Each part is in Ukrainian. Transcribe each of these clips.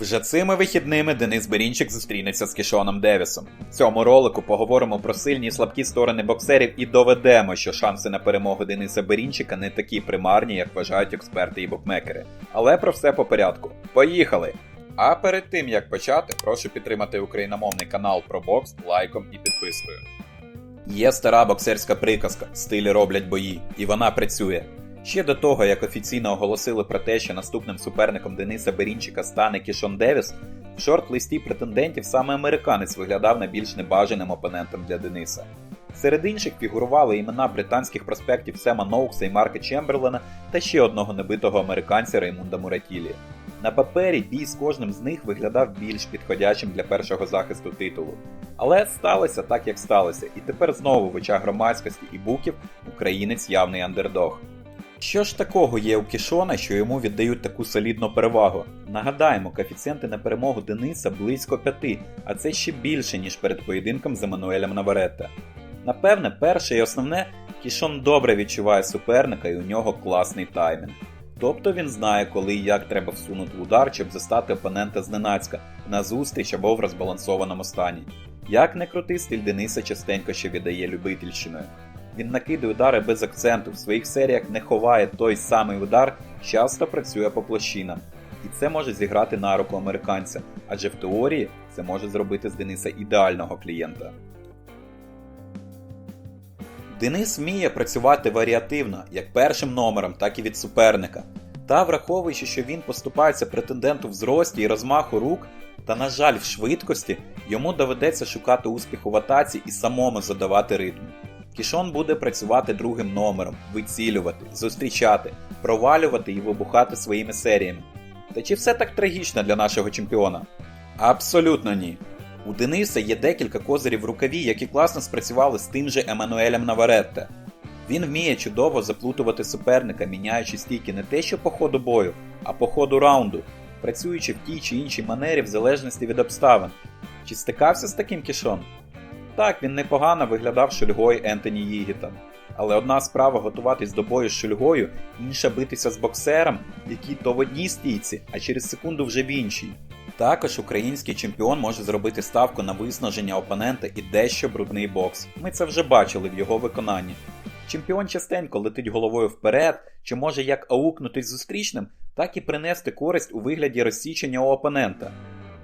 Вже цими вихідними Денис Берінчик зустрінеться з Кішоном Девісом. В цьому ролику поговоримо про сильні і слабкі сторони боксерів і доведемо, що шанси на перемогу Дениса Берінчика не такі примарні, як вважають експерти і букмекери. Але про все по порядку. Поїхали! А перед тим як почати, прошу підтримати україномовний канал про бокс лайком і підпискою. Є стара боксерська приказка стилі роблять бої, і вона працює. Ще до того, як офіційно оголосили про те, що наступним суперником Дениса Берінчика стане Кішон Девіс, в шорт-листі претендентів саме американець виглядав найбільш небажаним опонентом для Дениса. Серед інших фігурували імена британських проспектів Сема Ноукса і Марка Чемберлена та ще одного небитого американця Реймунда Муратілі. На папері бій з кожним з них виглядав більш підходячим для першого захисту титулу. Але сталося так, як сталося, і тепер знову в очах громадськості і буків українець явний андердог. Що ж такого є у Кішона, що йому віддають таку солідну перевагу? Нагадаємо, коефіцієнти на перемогу Дениса близько п'яти, а це ще більше, ніж перед поєдинком з Еммануелем Наваретта. Напевне, перше і основне, Кішон добре відчуває суперника і у нього класний таймінг. Тобто він знає, коли і як треба всунути удар, щоб застати опонента зненацька, на зустріч або в розбалансованому стані. Як не крутий стиль Дениса частенько ще віддає любительщиною. Він накидує удари без акценту, в своїх серіях не ховає той самий удар, часто працює по площинам. І це може зіграти на руку американця, адже в теорії це може зробити з Дениса ідеального клієнта. Денис вміє працювати варіативно, як першим номером, так і від суперника. Та враховуючи, що він поступається претенденту в зрості і розмаху рук, та, на жаль, в швидкості, йому доведеться шукати успіху в атаці і самому задавати ритм. Кішон буде працювати другим номером, вицілювати, зустрічати, провалювати і вибухати своїми серіями. Та чи все так трагічно для нашого чемпіона? Абсолютно ні. У Дениса є декілька козирів в рукаві, які класно спрацювали з тим же Еммануелем Наваретте. Він вміє чудово заплутувати суперника, міняючи стійки не те, що по ходу бою, а по ходу раунду, працюючи в тій чи іншій манері в залежності від обставин. Чи стикався з таким кішон? Так, він непогано виглядав шульгою Ентоні Їгіта. Але одна справа готуватись до бою з шульгою, інша битися з боксером, який то в одній стійці, а через секунду вже в іншій. Також український чемпіон може зробити ставку на виснаження опонента і дещо брудний бокс. Ми це вже бачили в його виконанні. Чемпіон частенько летить головою вперед, чи може як аукнутись зустрічним, так і принести користь у вигляді розсічення у опонента.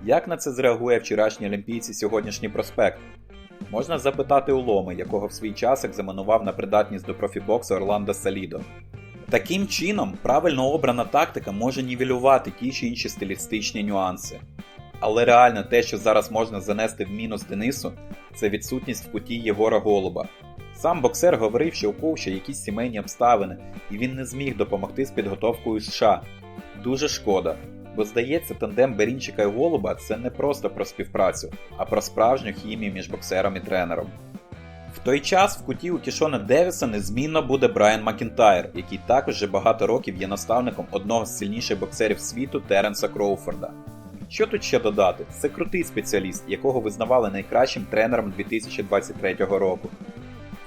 Як на це зреагує вчорашній олімпійці сьогоднішній проспект? Можна запитати у Ломи, якого в свій час екзаменував на придатність до профібоксу Орландо Салідо. Таким чином, правильно обрана тактика може нівелювати ті чи інші стилістичні нюанси. Але реально те, що зараз можна занести в мінус Денису, це відсутність в куті Єгора Голуба. Сам боксер говорив, що у коуча якісь сімейні обставини, і він не зміг допомогти з підготовкою США. Дуже шкода, бо здається, тандем Берінчика і Голуба це не просто про співпрацю, а про справжню хімію між боксером і тренером. В той час в куті у Кішона Девіса незмінно буде Брайан Макінтайр, який також вже багато років є наставником одного з сильніших боксерів світу Теренса Кроуфорда. Що тут ще додати? Це крутий спеціаліст, якого визнавали найкращим тренером 2023 року.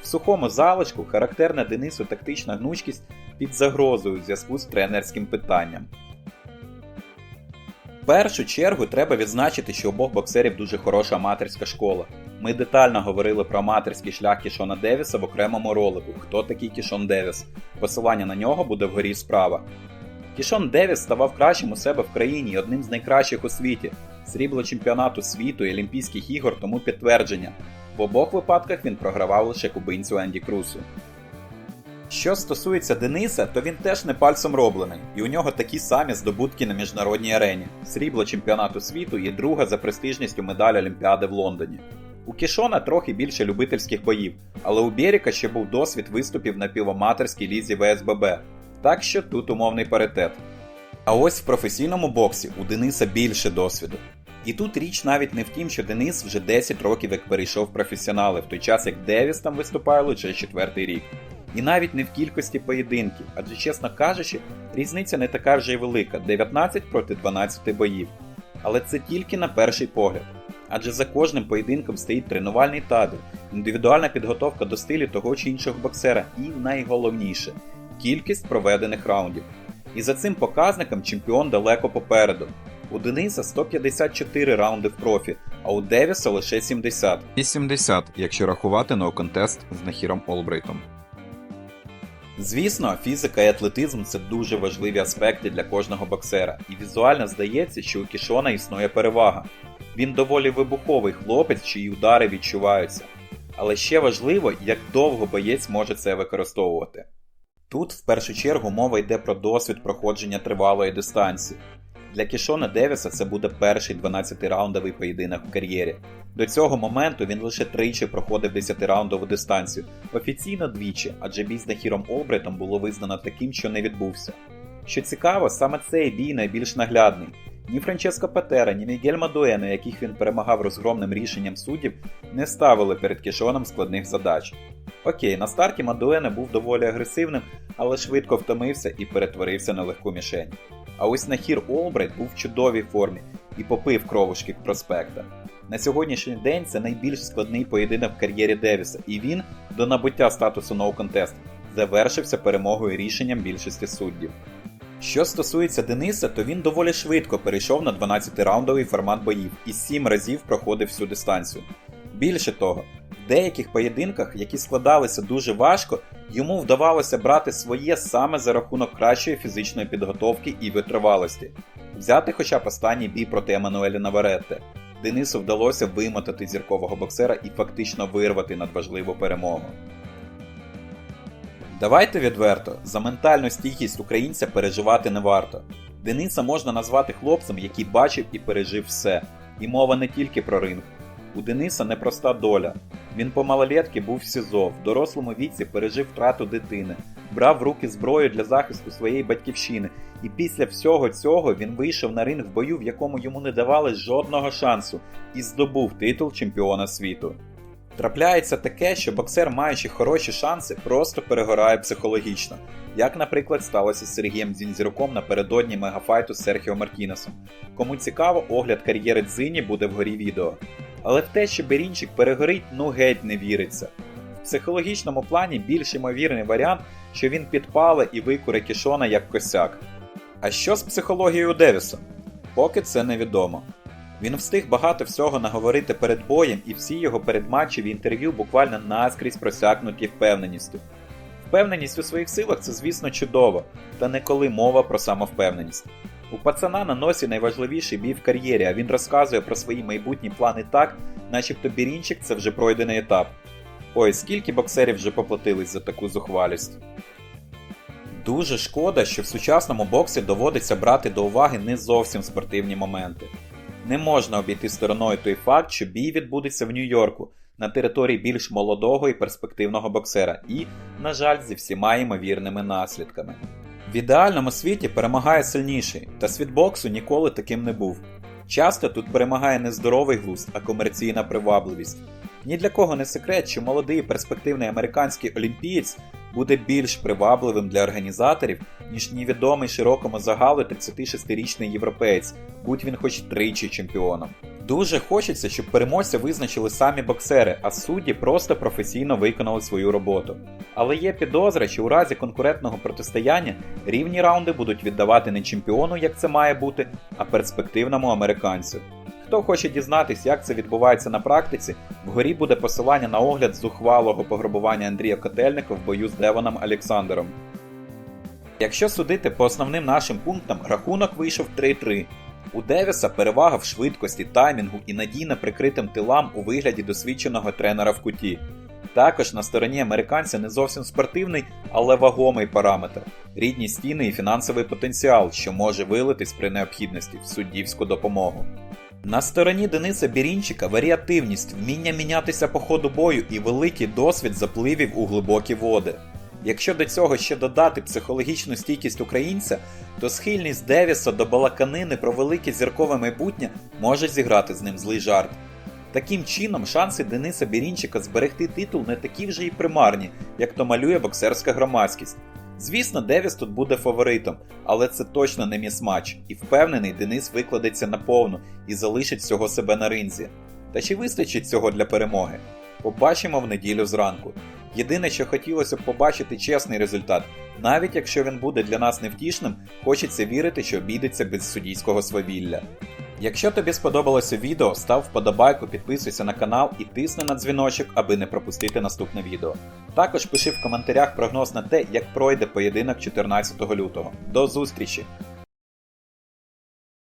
В сухому залишку характерна Денису тактична гнучкість під загрозою у зв'язку з тренерським питанням. В першу чергу треба відзначити, що обох боксерів дуже хороша аматорська школа. Ми детально говорили про аматорський шлях Кішона Девіса в окремому ролику Хто такий Кішон Девіс. Посилання на нього буде вгорі справа. Кішон Девіс ставав кращим у себе в країні і одним з найкращих у світі. Срібло чемпіонату світу і Олімпійських ігор тому підтвердження. В обох випадках він програвав лише кубинцю Енді Крусу. Що стосується Дениса, то він теж не пальцем роблений, і у нього такі самі здобутки на міжнародній арені: срібло чемпіонату світу і друга за престижністю медаль Олімпіади в Лондоні. У Кішона трохи більше любительських боїв, але у Беріка ще був досвід виступів на піваматорській лізі ВСББ, так що тут умовний паритет. А ось в професійному боксі у Дениса більше досвіду. І тут річ навіть не в тім, що Денис вже 10 років як перейшов професіонали, в той час як Девіс там виступає лише четвертий рік. І навіть не в кількості поєдинків, адже, чесно кажучи, різниця не така вже й велика 19 проти 12 боїв. Але це тільки на перший погляд. Адже за кожним поєдинком стоїть тренувальний табір, індивідуальна підготовка до стилю того чи іншого боксера, і найголовніше кількість проведених раундів. І за цим показником чемпіон далеко попереду. У Дениса 154 раунди в профі, а у Девіса лише 70. І 70, якщо рахувати ноу-контест з Нахіром Олбрейтом. Звісно, фізика і атлетизм це дуже важливі аспекти для кожного боксера, і візуально здається, що у Кішона існує перевага. Він доволі вибуховий хлопець, чиї удари відчуваються. Але ще важливо, як довго боєць може це використовувати. Тут в першу чергу мова йде про досвід проходження тривалої дистанції. Для Кішона Девіса це буде перший 12-раундовий поєдинок в кар'єрі. До цього моменту він лише тричі проходив 10-раундову дистанцію, офіційно двічі, адже бій з Нахіром Олбретом було визнано таким, що не відбувся. Що цікаво, саме цей бій найбільш наглядний. Ні Франческо Патера, ні Мігель Мадуено, яких він перемагав розгромним рішенням суддів, не ставили перед Кішоном складних задач. Окей, на старті Мадуено був доволі агресивним, але швидко втомився і перетворився на легку мішень. А ось Нахір Олбрайт був в чудовій формі і попив кровушки проспекта. На сьогоднішній день це найбільш складний поєдинок в кар'єрі Девіса, і він, до набуття статусу No Contest, завершився перемогою рішенням більшості суддів. Що стосується Дениса, то він доволі швидко перейшов на 12-раундовий формат боїв і 7 разів проходив всю дистанцію. Більше того, деяких поєдинках, які складалися дуже важко, йому вдавалося брати своє саме за рахунок кращої фізичної підготовки і витривалості. Взяти хоча б останній бій проти Еммануеля Наваретте. Денису вдалося вимотати зіркового боксера і фактично вирвати надважливу перемогу. Давайте відверто, за ментальну стійкість українця переживати не варто. Дениса можна назвати хлопцем, який бачив і пережив все. І мова не тільки про ринг. У Дениса непроста доля. Він по малолетки був в СІЗО, в дорослому віці пережив втрату дитини, брав в руки зброю для захисту своєї батьківщини, і після всього цього він вийшов на ринг в бою, в якому йому не давали жодного шансу, і здобув титул чемпіона світу. Трапляється таке, що боксер, маючи хороші шанси, просто перегорає психологічно, як, наприклад, сталося з Сергієм Дзінзіруком напередодні мегафайту з Серхіо Мартінесом. Кому цікаво, огляд кар'єри Дзині буде вгорі відео. Але в те, що Берінчик перегорить, ну геть не віриться. В психологічному плані більш ймовірний варіант, що він підпале і викуре кішона як косяк. А що з психологією Девіса? Поки це невідомо. Він встиг багато всього наговорити перед боєм, і всі його передматчеві інтерв'ю буквально наскрізь просякнуті впевненістю. Впевненість у своїх силах це, звісно, чудово, та не коли мова про самовпевненість. У пацана на носі найважливіший бій в кар'єрі, а він розказує про свої майбутні плани так, начебто бірінчик це вже пройдений етап. Ой, скільки боксерів вже поплатились за таку зухвалість. Дуже шкода, що в сучасному боксі доводиться брати до уваги не зовсім спортивні моменти. Не можна обійти стороною той факт, що бій відбудеться в Нью-Йорку на території більш молодого і перспективного боксера, і, на жаль, зі всіма ймовірними наслідками. В ідеальному світі перемагає сильніший, та світ боксу ніколи таким не був. Часто тут перемагає не здоровий глузд, а комерційна привабливість. Ні для кого не секрет, що молодий перспективний американський олімпієць буде більш привабливим для організаторів, ніж невідомий широкому загалу 36-річний європеєць, будь він хоч тричі чемпіоном. Дуже хочеться, щоб переможця визначили самі боксери, а судді просто професійно виконали свою роботу. Але є підозра, що у разі конкурентного протистояння рівні раунди будуть віддавати не чемпіону, як це має бути, а перспективному американцю. Хто хоче дізнатись, як це відбувається на практиці, вгорі буде посилання на огляд зухвалого пограбування Андрія Котельника в бою з Девоном Олександром. Якщо судити по основним нашим пунктам, рахунок вийшов 3-3. У Девіса перевага в швидкості, таймінгу і надійно прикритим тилам у вигляді досвідченого тренера в куті. Також на стороні американця не зовсім спортивний, але вагомий параметр рідні стіни і фінансовий потенціал, що може вилитись при необхідності в суддівську допомогу. На стороні Дениса Бірінчика варіативність, вміння мінятися по ходу бою і великий досвід запливів у глибокі води. Якщо до цього ще додати психологічну стійкість українця, то схильність Девіса до балаканини про велике зіркове майбутнє може зіграти з ним злий жарт. Таким чином, шанси Дениса Бірінчика зберегти титул не такі вже й примарні, як то малює боксерська громадськість. Звісно, Девіс тут буде фаворитом, але це точно не міс-матч, і впевнений, Денис викладеться наповну і залишить всього себе на ринзі. Та чи вистачить цього для перемоги? Побачимо в неділю зранку. Єдине, що хотілося б побачити чесний результат, навіть якщо він буде для нас невтішним, хочеться вірити, що обійдеться без суддійського свавілля. Якщо тобі сподобалося відео, став вподобайку, підписуйся на канал і тисни на дзвіночок, аби не пропустити наступне відео. Також пиши в коментарях прогноз на те, як пройде поєдинок 14 лютого. До зустрічі!